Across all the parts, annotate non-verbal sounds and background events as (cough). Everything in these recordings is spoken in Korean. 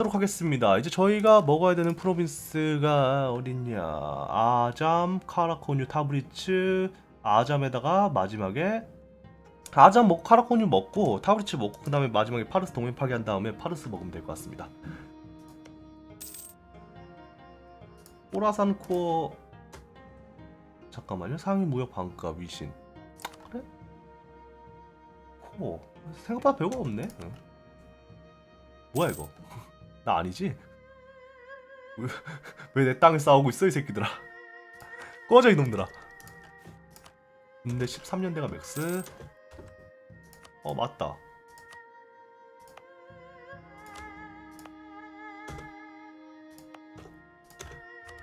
하도록 하겠습니다. 이제 저희가 먹어야 되는 프로빈스가 어딨냐? 아잠, 카라코뉴, 타브리츠, 아잠에다가 마지막에 아잠 먹고 카라코뉴 먹고 타브리츠 먹고 그 다음에 마지막에 파르스 동맹 파괴한 다음에 파르스 먹으면 될 것 같습니다. 오라산 코어 잠깐만요. 상위 무역 반가 위신 그래? 코어 생각보다 별거 없네. 응. 뭐야 이거? 나 아니지? 왜 내 땅에 싸우고 있어 이 새끼들아? 꺼져 이놈들아. 근데 13년대가 맥스? 어 맞다.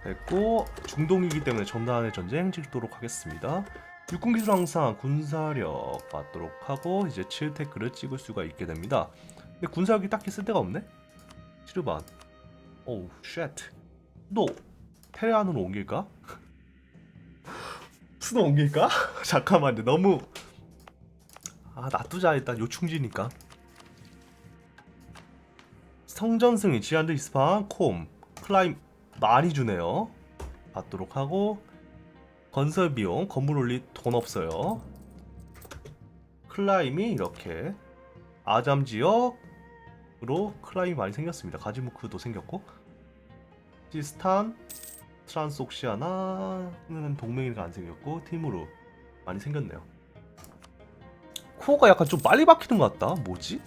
됐고 중동이기 때문에 전단의 전쟁 찍도록 하겠습니다. 육군 기술 항상 군사력 받도록 하고 이제 7테크를 찍을 수가 있게 됩니다. 근데 군사력이 딱히 쓸 데가 없네 치르반 오우 쉣너 테레안으로 옮길까? (laughs) 수도 옮길까? (laughs) 잠깐만 근데 너무 아 놔두자 일단. 요충지니까. 성전승이 지안드 이스파한 콤 클라임 많이 주네요. 받도록 하고 건설 비용 건물 올릴 돈 없어요. 클라임이 이렇게. 아잠 지역으 로 클라임이 많이 생겼습니다. 가지무크도 생겼고. 시스탄 트란스옥시아나는 동맹이가 안 생겼고 팀으로 많이 생겼네요. 코어가 약간 좀 빨리 박히는 것 같다. 뭐지?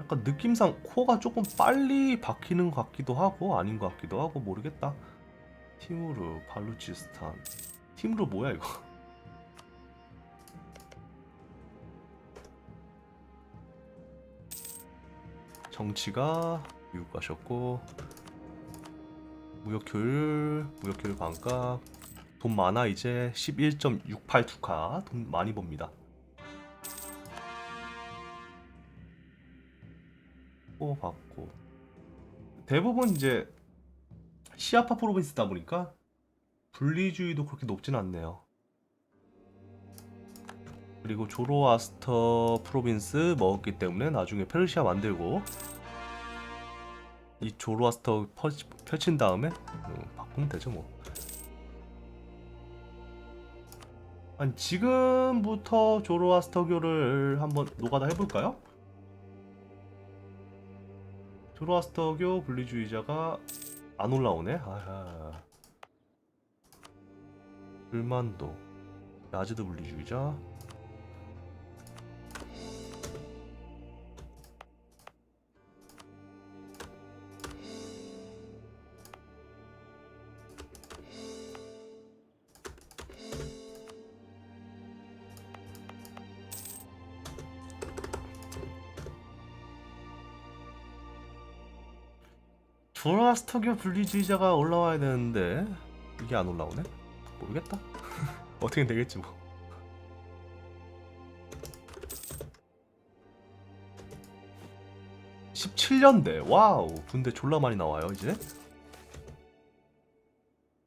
약간 느낌상 코어가 조금 빨리 박히는 것 같기도 하고 아닌 것 같기도 하고 모르겠다. 티무르 발루치스탄. 티무르 뭐야 이거 정치가 미국 가셨고 무역 효율 무역 효율 반값 돈 많아 이제 11.68 투카 돈 많이 법니다 또 받고 대부분 이제 시아파 프로빈스다 보니까 분리주의도 그렇게 높진 않네요. 그리고 조로아스터 프로빈스 먹었기 때문에 나중에 페르시아 만들고 이 조로아스터 퍼, 펼친 다음에 음, 바꾸면 되죠 뭐. 아니 지금부터 조로아스터교를 한번 노가다 해볼까요? 조로아스터교 분리주의자가 안 올라오네. 아하. 불만도 야즈드 분리주의자. 조라스터교 분리주의자가 올라와야 되는데 이게 안 올라오네? 모르겠다. (laughs) 어떻게 되겠지 뭐. (17년대) 와우 군대 졸라 많이 나와요 이제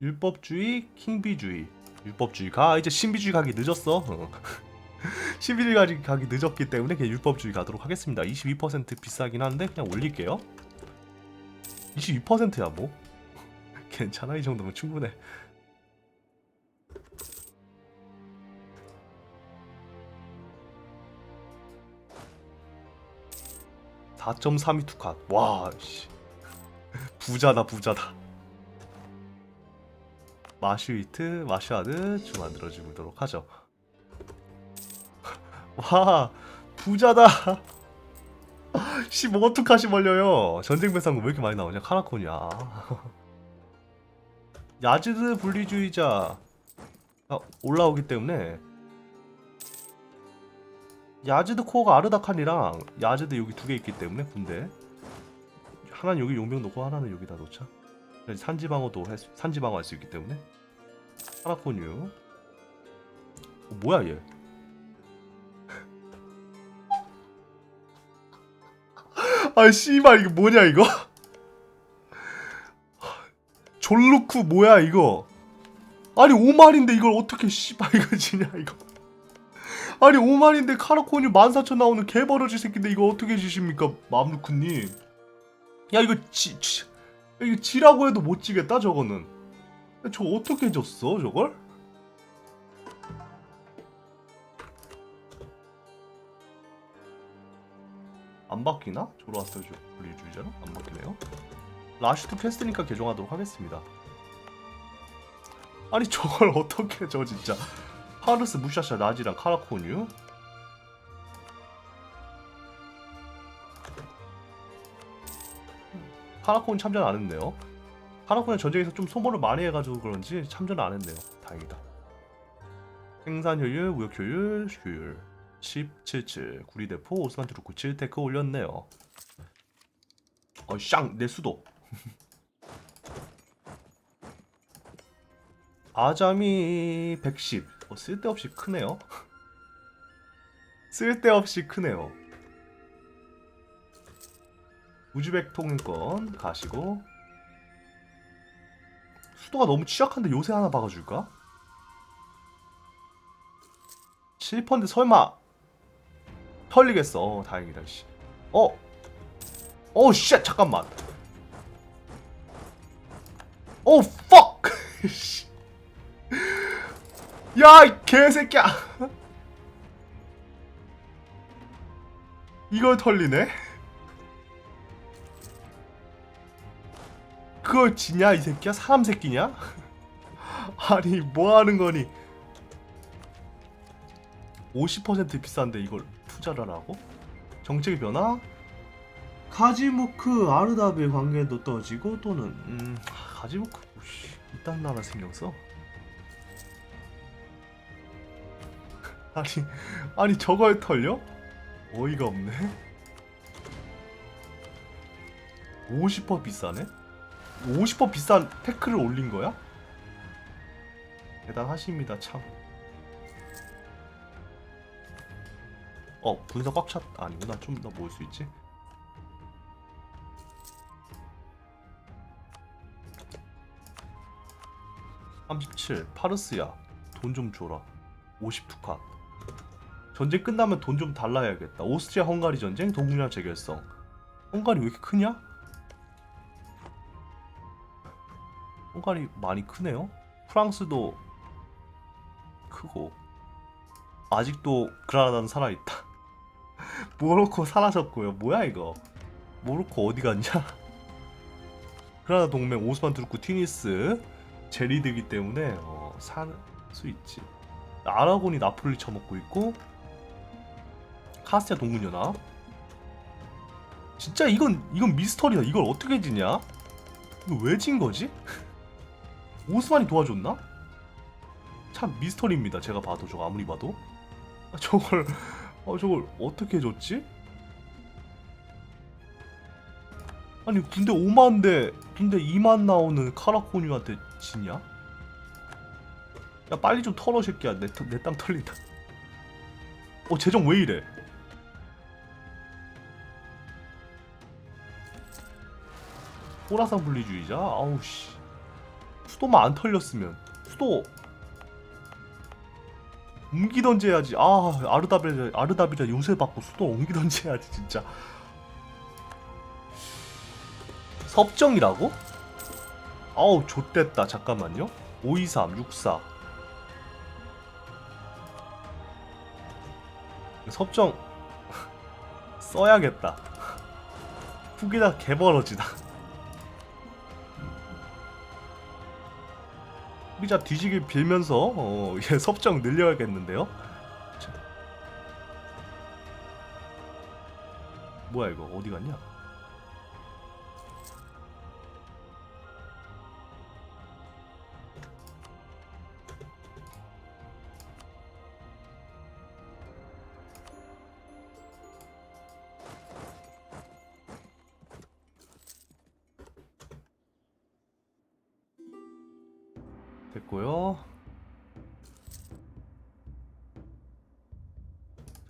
율법주의 킹비주의 율법주의 가 이제 신비주의 가기 늦었어 어. (laughs) 신비주의 가기 늦었기 때문에 그냥 율법주의 가도록 하겠습니다 22% 비싸긴 한데 그냥 올릴게요 22%야 뭐. (laughs) 괜찮아 이 정도면 충분해. (4.32) 투칸 와 씨. (laughs) 부자다 부자다. 마슈이트 마슈아드 좀 만들어주도록 하죠. (laughs) 와 부자다 (laughs) 15투카시 벌려요. 전쟁 배상금 왜 이렇게 많이 나오냐? 카라콘이야. (laughs) 야즈드 분리주의자 가 올라오기 때문에 야즈드 코어가 아르다칸이랑 야즈드 여기 두 개 있기 때문에 군대 하나는 여기 용병 놓고 하나는 여기다 놓자. 산지방어도 할 수, 산지방어 할 수 있기 때문에 카라콘유 어, 뭐야 얘? 아 씨발 이거 뭐냐 이거? (laughs) 졸루쿠 뭐야 이거? 아니 5말인데 이걸 어떻게 씨발 이거 지냐 이거? 아니 5만인데 카라콘이 14,000 나오는 개버러지 새끼인데 이거 어떻게 지십니까 맘루크님 야 이거 지, 지 이거 지라고 해도 못 지겠다 저거는 야, 저 어떻게 졌어 저걸? 안 바뀌나? 조로아스터 분리주의자로? 안 바뀌네요. 라슈트 퀘스트니까 개종하도록 하겠습니다. 아니 저걸 (laughs) 어떻게 저 진짜. 파르스 무샤샤 나지랑 카라코뉴? 카라콘 참전 안 했네요. 카라콘은 전쟁에서 좀 소모를 많이 해가지고 그런지 참전 안 했네요. 다행이다. 생산 효율, 무역 효율, 효율 17칠 구리대포 오스만 트루크 7테크 올렸네요. 어샹내 수도. (laughs) 아잠이 110 어, 쓸데없이 크네요. (laughs) 쓸데없이 크네요. 우즈벡 통행권 가시고. 수도가 너무 취약한데 요새 하나 박아줄까? 7펀드 설마 털리겠어 어, 다행이다 씨. 어? 어쉣 잠깐만 오 퍽! 씨. 야, 이 개새끼야! (laughs) 이걸 털리네? 그걸 지냐, 이 새끼야? 사람 새끼냐? (laughs) 아니, 뭐 하는 거니? 50% 비싼데 이걸 투자를 하고? 정책의 변화? 가지모크 아르다비의 관계도 떨어지고 또는 음 가지모크 오씨 이딴 나라 써? (laughs) 아니 아니 저걸 털려? 어이가 없네 50% 비싸네? 50% 비싼 태클을 올린 거야? 대단하십니다 참 어, 분석 꽉 찼... 아니구나. 좀 더 모을 수 있지. (37) 파르스야. 돈 좀 줘라. 50투카. 전쟁 끝나면 돈 좀 달라 해야겠다. 오스트리아 헝가리 전쟁? 동분야 재결성. 헝가리 왜 이렇게 크냐? 헝가리 많이 크네요. 프랑스도 크고. 아직도 그라나다는 살아있다 모로코 사라졌고요. 뭐야 이거? 모로코 어디 갔냐? (laughs) 그라나 동맹 오스만 투르크 튀니스 제리드기 때문에 어, 살수 있지. 아라곤이 나폴리 쳐먹고 있고 카스티아 동문연합. 진짜 이건 이건 미스터리다. 이걸 어떻게 지냐? 이거 왜 진 거지? (laughs) 오스만이 도와줬나? 참 미스터리입니다. 제가 봐도 저거 아무리 봐도 아, (laughs) 저걸 어 저걸 어떻게 줬지? 아니 군대 5만인데 군대 2만 나오는 카라코뉴한테 지냐? 야 빨리 좀 털어 새끼야. 내땅 털린다. 어 재정 왜 이래? 호라상 분리주의자? 아우씨. 수도만 안 털렸으면. 수도 옮기던지 해야지. 아 아르다비자 아르다비자 요새 받고 수도 옮기던지 해야지 진짜. 섭정이라고? 아우 좆됐다 잠깐만요. 523 64 섭정 (laughs) 써야겠다. (laughs) 후기다 개벌어지다. 소비자 뒤지길 빌면서 어, (laughs) 예, 섭정 늘려야겠는데요. 자. 뭐야 이거 어디 갔냐? 됐고요.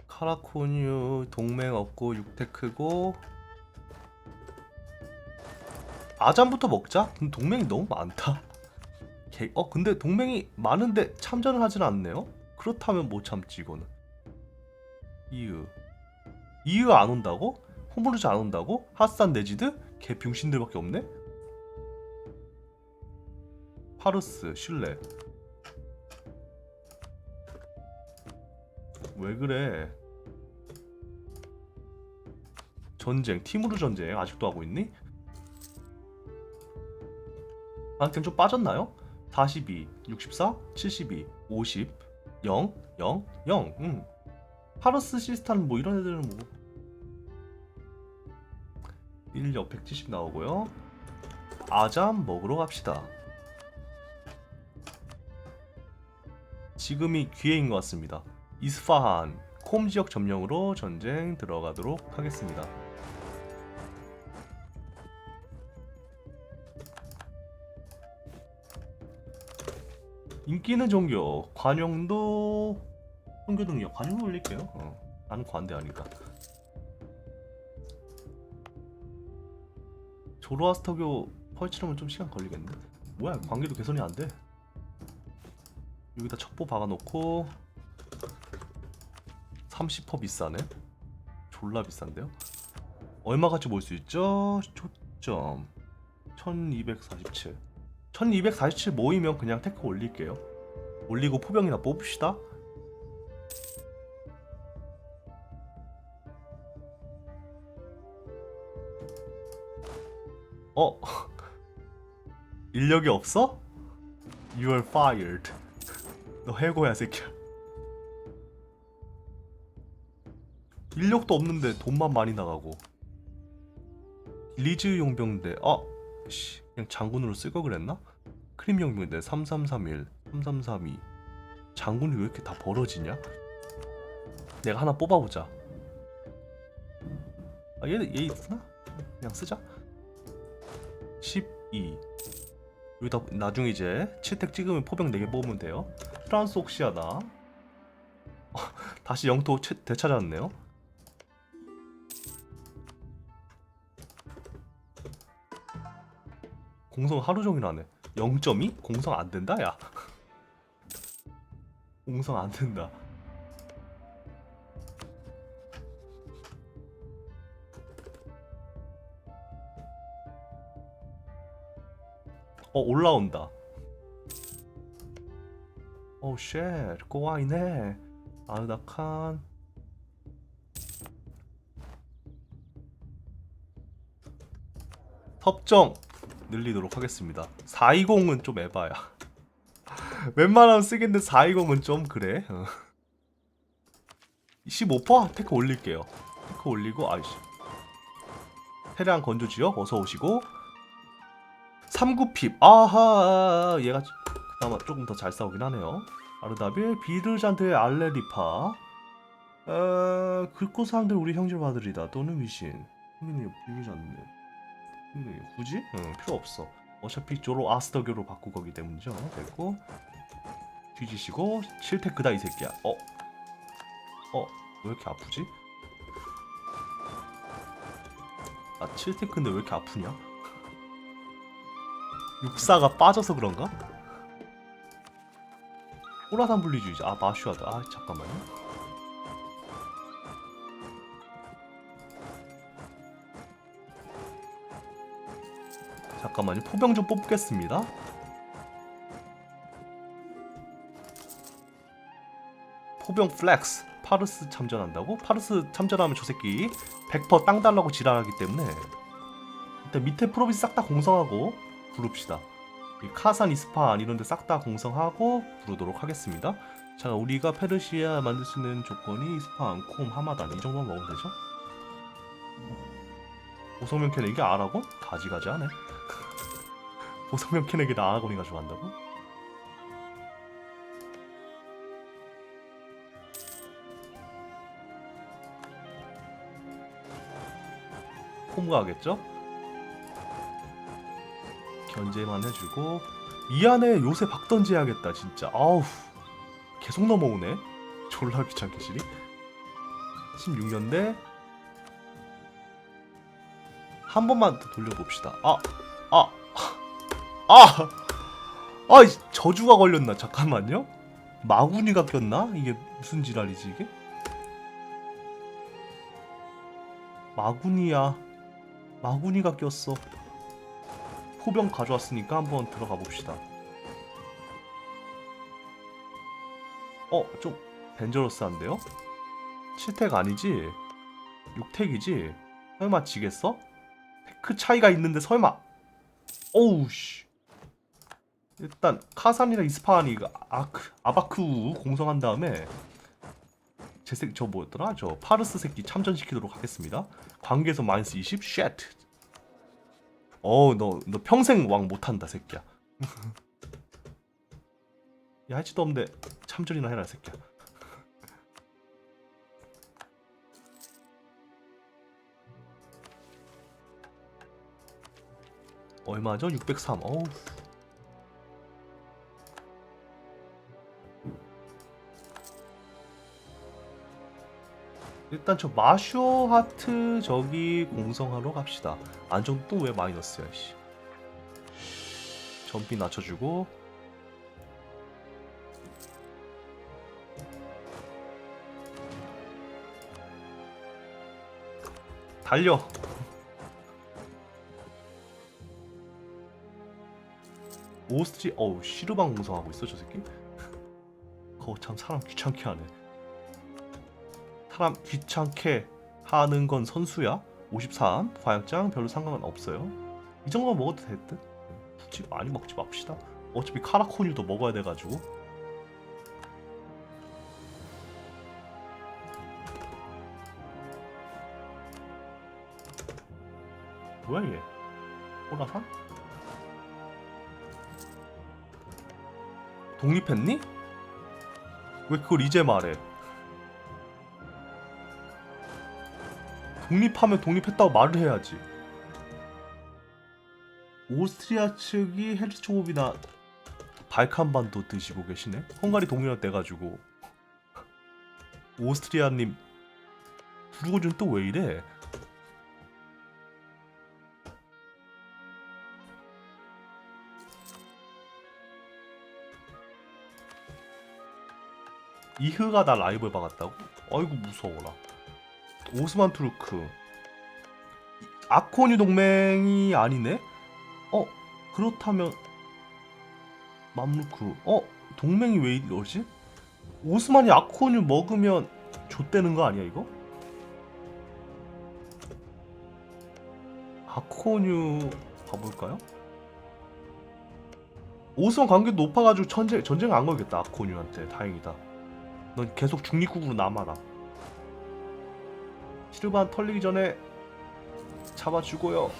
카라코뉴 동맹 없고 육테크고 아잠부터 먹자. 근데 동맹이 너무 많다. 개- 어 근데 동맹이 많은데 참전을 하진 않네요. 그렇다면 못 참지 이거는. 이으 이으 안 온다고? 호모르즈 안 온다고? 하산 네지드? 개 병신들밖에 없네? 파르스 슐레 왜 그래 전쟁 티무르 전쟁 아직도 하고 있니? 아무튼 좀 빠졌나요? 42, 64, 72, 50, 0, 0, 0. 음. 파르스 시스탄 뭐 이런 애들은 뭐 인력 170 나오고요. 아잠 먹으러 갑시다. 지금이 기회인 것 같습니다. 이스파한 콤 지역 점령으로 전쟁 들어가도록 하겠습니다. 인기 있는 종교 관용도 종교 능력 관용 올릴게요. 어, 나는 관대하니까. 조로아스터교 펄치려면 좀 시간 걸리겠네. 뭐야 관계도 개선이 안 돼. 여기다 첩보 박아놓고 30퍼 비싸네. 졸라 비싼데요. 얼마같이 모을 수 있죠? 초점 1247 1247 모이면 그냥 테크 올릴게요 올리고 포병이나 뽑읍시다 어? (laughs) 인력이 없어? You are fired 너 해고야 새끼야. 인력도 없는데 돈만 많이 나가고. 리즈 용병대 아 씨, 그냥 장군으로 쓸 걸 그랬나? 크림 용병대 3331 3332 장군이 왜 이렇게 다 벌어지냐? 내가 하나 뽑아보자. 아 얘, 얘 있나? 그냥 쓰자. 12 여기다 나중에 이제 7택 찍으면 포병 4개 뽑으면 돼요 프랑스 옥시아나 (laughs) 다시 영토 채- 되찾았네요 공성 하루 종일 하네. 0.2? 공성 안 된다, 야. (laughs) 공성 안 된다. 어 올라온다. 오 쉣, 꼬아이네. 아르다칸. 섭정 늘리도록 하겠습니다. 420은 좀 에바야. (laughs) 웬만하면 쓰겠는데 420은 좀 그래. 어. 15% 테크 올릴게요. 테크 올리고 아이씨. 태량 건조 지역 어서 오시고 39핍 아하 얘가 그나마 조금 더 잘 싸우긴 하네요. 아르다빌 비르잔트의 알레리파 어, 긁고 사람들 우리 형제바들이다 또는 위신 형님 비르잔트 음, 굳이? 응, 필요 없어. 어차피 조로 아스터교로 바꾸 거기 때문이죠. 됐고 뒤지시고 실테크다 이 새끼야. 어? 어? 왜 이렇게 아프지? 아 칠테크인데 왜 이렇게 아프냐? 육사가 빠져서 그런가? 호라산 분리주의자. 아 마슈아드. 아 잠깐만요. 잠깐만요. 포병 좀 뽑겠습니다. 포병 플렉스. 파르스 참전한다고? 파르스 참전하면 저 새끼 100%땅 달라고 지랄하기 때문에 일단 밑에 프로비스 싹 다 공성하고 부릅시다. 이 카산, 이스파한 이런 데 싹 다 공성하고 부르도록 하겠습니다. 자, 우리가 페르시아 있는 조건이 이스파한, 콤, 하마단 이 정도만 먹으면 되죠? 오성명 캐내기 아라곤? 가지가지 하네. 오성명 캐내기를 아라곤이 가지고 간다고? 콤 가겠죠? 견제만 해주고 미안해 요새 박 던지 해야겠다 진짜 아우 계속 넘어오네 졸라 귀찮게 시리 16년대 한 번만 더 돌려봅시다 아 아, 아, 아, 이 저주가 걸렸나? 잠깐만요. 마구니가 꼈나? 이게 무슨 지랄이지 이게? 마구니야. 마구니가 꼈어. 포병 가져왔으니까 한번 들어가 봅시다. 어, 좀 덴저러스한데요? 7택 아니지? 6택이지? 설마 지겠어? 테크 차이가 있는데 설마 어우 씨 일단 카산이나 이스파한이 그 아크 아바크 공성한 다음에 제색 저 뭐였더라 저 파르스 새끼 참전시키도록 하겠습니다 관계에서 마이너스 20 쉣. 어너 너 평생 왕 못한다 새끼야. (laughs) 야 할지도 없는데 참전이나 해라 새끼야. (laughs) 얼마죠? 603 어우 일단 저 마쇼 하트 저기 공성하러 갑시다. 안정 또 왜 마이너스야 씨. 점피 낮춰주고 달려. 오스트리 어우 시르방 공성하고 있어 저 새끼. (laughs) 거참 사람 귀찮게 하네. 사람 귀찮게 하는 건 선수야. 53 과약장 별로 상관은 없어요. 이 정도만 먹어도 될 듯. 굳이 많이 먹지 맙시다. 어차피 카라코뉴도 먹어야 돼가지고. 뭐야 얘? 호라산? 독립했니? 왜 그걸 이제 말해? 독립하면 독립했다고 말을 해야지. 오스트리아 측이 헤르츠호비나 발칸반도 드시고 계시네. 헝가리 동일화 돼가지고 오스트리아님 두르고준 또 왜 이래? 이흐가 나 라이브 박았다고? 아이고 무서워라. 오스만 투르크 아코뉴 동맹이 아니네? 어 그렇다면 맘루크 어 동맹이 왜 이러지? 오스만이 아코뉴 먹으면 좆되는 거 아니야 이거? 아코뉴 가볼까요? 오스만 관계 높아가지고 전쟁 전쟁 안 걸겠다 아코뉴한테 다행이다. 넌 계속 중립국으로 남아라. 시르반 털리기 전에 잡아주고요.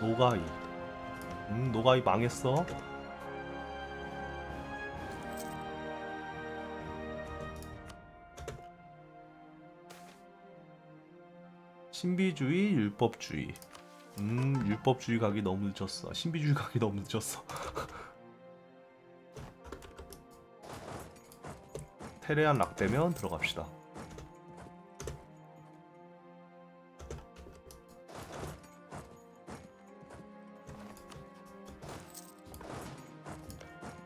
노가이. 음, 노가이 망했어. 신비주의, 율법주의. 음, 율법주의 가기 너무 늦었어. 신비주의 가기 너무 늦었어. (laughs) 테레안 락되면 들어갑시다.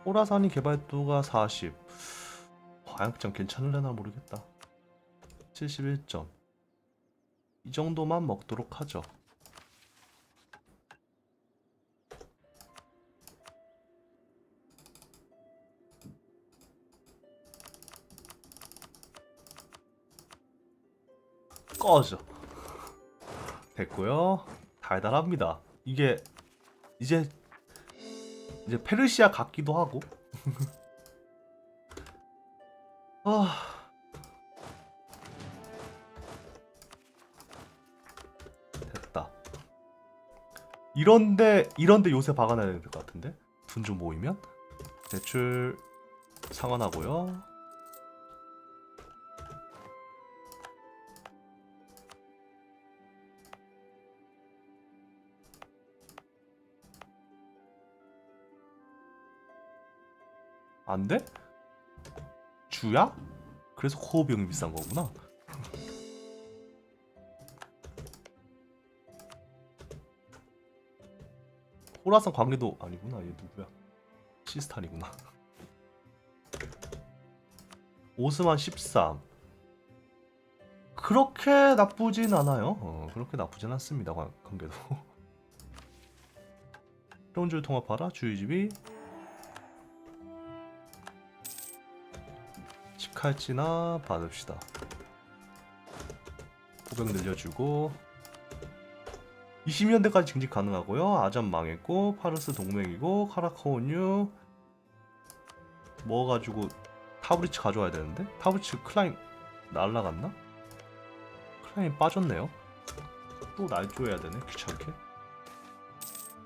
호라산이 개발도가 40. 과양장 괜찮을래나 모르겠다. 71점. 이 정도만 먹도록 하죠. 꺼져. 됐고요. 달달합니다. 이게 이제 이제 페르시아 같기도 하고. (laughs) 아. 이런데 이런데 요새 박아놔야 될 것 같은데 돈 좀 모이면 대출 상환하고요. 안 돼? 주야? 그래서 코어 비용이 비싼 거구나. 호라산 관계도 아니구나. 얘 누구야? 시스탄이구나. (laughs) 오스만 13. 그렇게 나쁘진 않아요. 어, 그렇게 나쁘진 않습니다. 관, 관계도. (laughs) 새로운 줄 통합하라. 주의집이 치칼치나 받읍시다. 고병 늘려주고 20년대까지 증직 가능하고요. 아잠 망했고 파르스 동맹이고 카라카온유 뭐 가지고 타브리츠 가져와야 되는데 타브리츠 클라임 날라갔나? 클라임 빠졌네요. 또날 줘야 되네 귀찮게.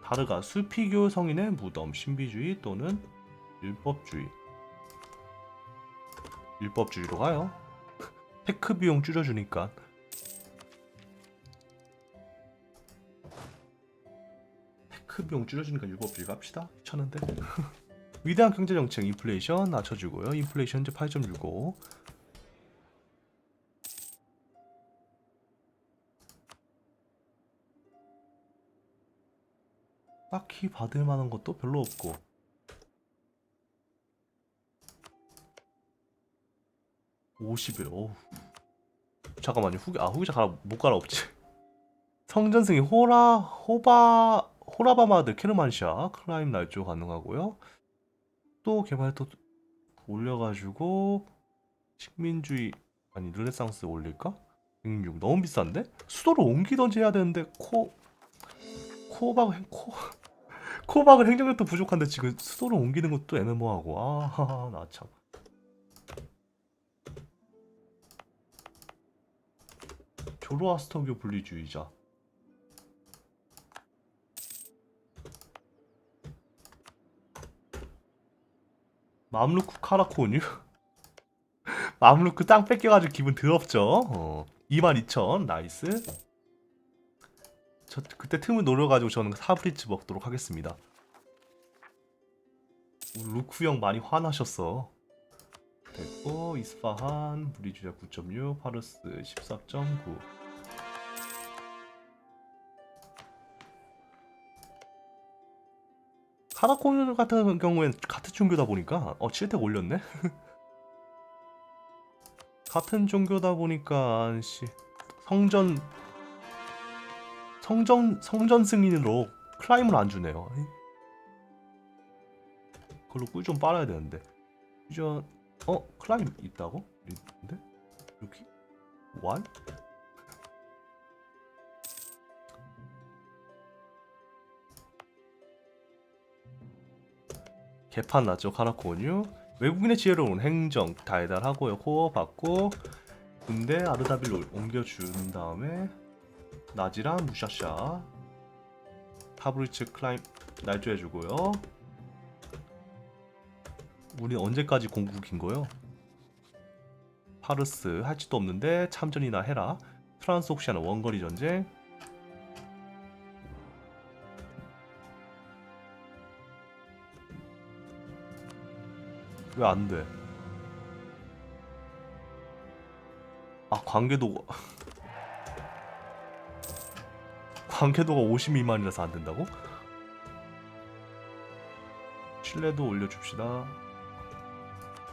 다르가 수피교 성인의 무덤 신비주의 또는 율법주의 율법주의로 가요. (laughs) 테크 비용 줄여주니까 테크 비용 줄여주니까 율법주의 갑시다. 귀찮은데. (laughs) 위대한 경제정책 인플레이션 낮춰주고요. 인플레이션 현재 8.65 딱히 받을 만한 것도 별로 없고. (50일) 어우. 잠깐만요. 후기 아 후기자 갈아 못 갈아엎지. 성전승이 호라 호바 호라바마드 케르만샤 클라임 날조 가능하고요 또 개발 또 올려가지고 식민주의 아니 르네상스 올릴까? 106 너무 비싼데? 수도를 옮기던지 해야 되는데 코 코박 행- 코 (laughs) 코박은 행정력도 부족한데 지금 수도를 옮기는 것도 애매모하고 아 나 참. 조로아스터교 분리주의자. 맘루크 카라코뉴? 맘루크 땅 뺏겨가지고 기분 더럽죠? 어. 22,000 나이스. 저 그때 틈을 노려가지고 저는 사브리츠 먹도록 하겠습니다. 오, 루크 형 많이 화나셨어. 됐고 이스파한 무리주자 9.6 파르스 14.9 카라콘 같은 경우엔 같은 종교다 보니까 어 7택 올렸네. (laughs) 같은 종교다 보니까 씨 성전 성전 성전 승인으로 클라임을 안 주네요. 그걸로 꿀 좀 빨아야 되는데. 퓨전 어 클라임 있다고? 있는데 여기 원? 개판 났죠 카라코뉴 외국인의 지혜로운 행정 달달하고요 코어 받고 근데 아르다빌로 옮겨준 다음에 나지랑 무샤샤 타브리츠 클라임 날조해주고요. 우리 언제까지 공국인 거요? 파르스 할 짓도 없는데 참전이나 해라. 트란스옥시아는 원거리 전쟁 왜 안 돼? 아 관계도가 (laughs) 관계도가 50 미만이라서 안 된다고? 신뢰도 올려줍시다.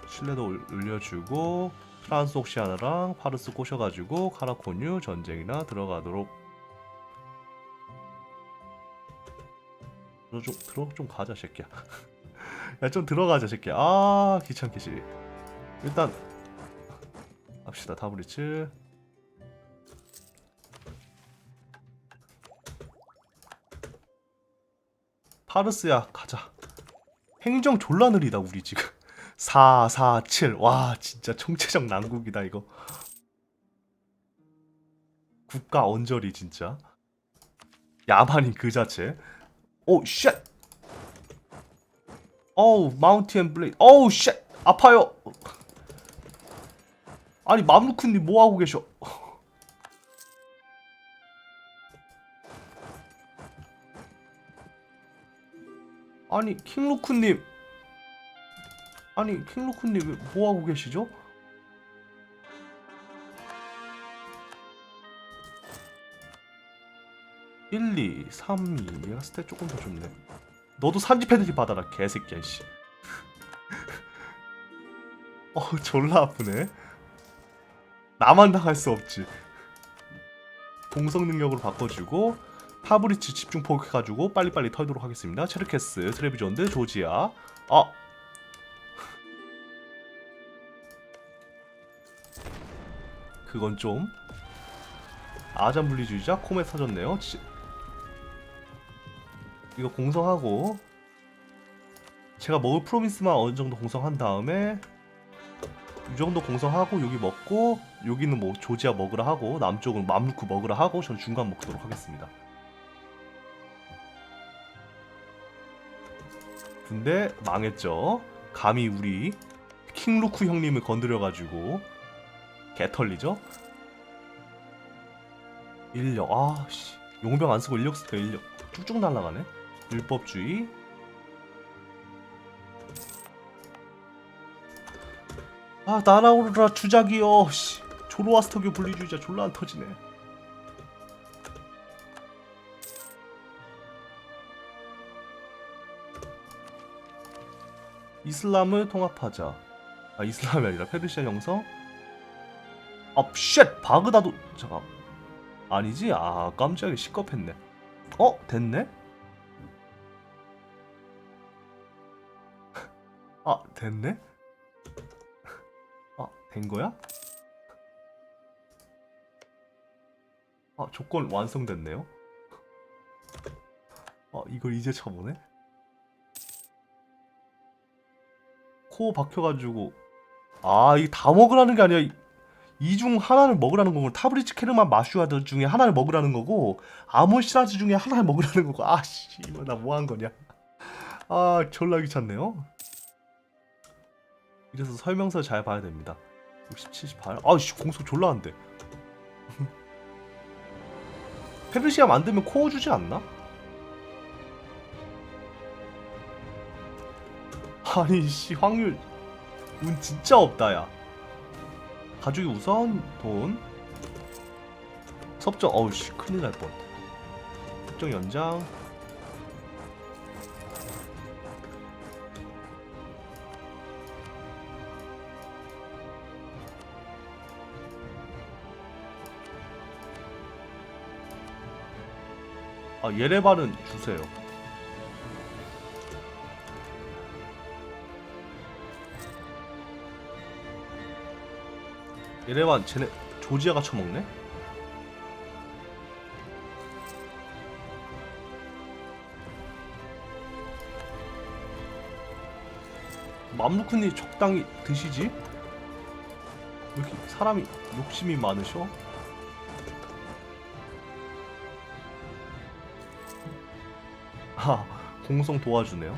신뢰도 올- 올려주고 트란스옥시아나랑 파르스 꼬셔가지고 카라코뉴 전쟁이나 들어가도록 들어 좀 들어 좀 가자 새끼야. (laughs) 야 좀 들어가자 새끼야. 아 귀찮게 씨. 일단 합시다 타브리츠. 파르스야 가자. 행정 졸라 느리다 우리 지금. 4, 4, 7. 와, 진짜 총체적 난국이다, 이거. 국가 언저리, 진짜. 야만인 그 자체. 오, 쉣! 어우, 마운티앤 블레이드. 어우, 쉣! 아파요! 아니, 맘루크님 뭐하고 계셔? (laughs) 아니, 킹루크님. 아니 킹루크님 왜 뭐하고 계시죠? 1, 2, 3, 2 얘가 스탯 조금 더 좋네 너도 산지 패드립 받아라 개새끼야 씨. (laughs) 어 졸라 아프네. 나만 당할 수 없지. 공성 능력으로 바꿔주고 파브리치 집중 포격해가지고 빨리빨리 털도록 하겠습니다. 체르케스 트레비존드 조지아. 아! 그건 좀 아잠 분리주의자 코멧 사줬네요. 지- 이거 공성하고 제가 먹을 프로미스만 어느 정도 공성한 다음에 이 정도 공성하고 여기 먹고 여기는 뭐 조지아 먹으라 하고 남쪽은 맘루크 먹으라 하고 전 중간 먹도록 하겠습니다. 근데 망했죠. 감히 우리 킹루크 형님을 건드려가지고 개털리죠? 인력 아씨 용병 안 쓰고 인력 쓰니까 인력 쭉쭉 날라가네 율법주의. 아 날아오르라 주작이여. 씨 조로아스터교 분리주의자 졸라 안 터지네. 이슬람을 통합하자. 아 이슬람이 아니라 페르시아 형성? 아쉣! 바그다도 잠깐 아니지? 아 깜짝이야. 시겁했네. 어? 됐네 됐네? 아 된 거야? 아 조건 완성됐네요? 아 이걸 이제 쳐보네? 코 박혀가지고. 아 이게 다 먹으라는 게 아니라 이중 하나를 먹으라는 거고 타브리츠 케르만 마슈아드 중에 하나를 먹으라는 거고 아몬 시라즈 중에 하나를 먹으라는 거고. 아씨 이거 나 뭐 한 거냐? 아 졸라 귀찮네요 이래서 설명서 잘 봐야 됩니다. 60, 78 아씨 공속 졸라 안돼 (laughs) 페르시아 만들면 코어 주지 않나? 아니 씨 확률. 운 진짜 없다 야. 가족이 우선 돈? 섭정 어우 씨 큰일 날 뻔. 섭정 연장 아 예레반은 주세요 예레반 쟤네 조지아가 처먹네? 맘루크님 적당히 드시지? 왜 이렇게 사람이 욕심이 많으셔? 아 공성 도와주네요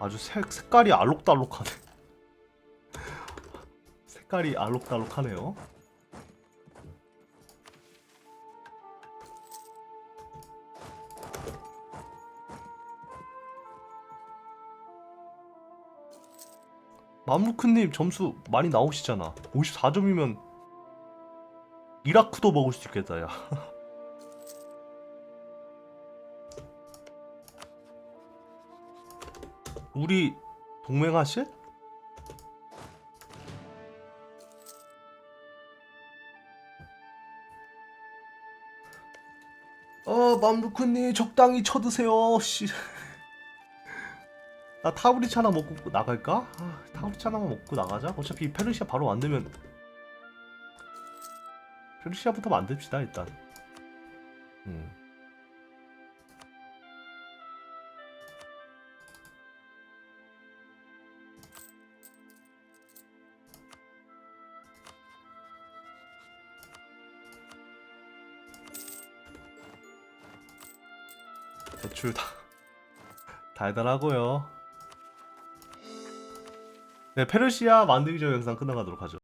아주 색, 색깔이 알록달록하네 (laughs) 색깔이 알록달록하네요. 맘루크님 점수 많이 나오시잖아. 54점이면 이라크도 먹을 수 있겠다, 야. (laughs) 우리 동맹하실? 어 맘루크님 적당히 쳐드세요 씨. (laughs) 나 타브리치 하나 먹고 나갈까? 아, 타브리치 하나만 먹고 나가자 어차피 페르시아 바로 만들면 페르시아부터 만듭시다 일단 음. 대출 다 (laughs) 달달하고요. 네, 페르시아 만들기 전 영상 끝나가도록 하죠.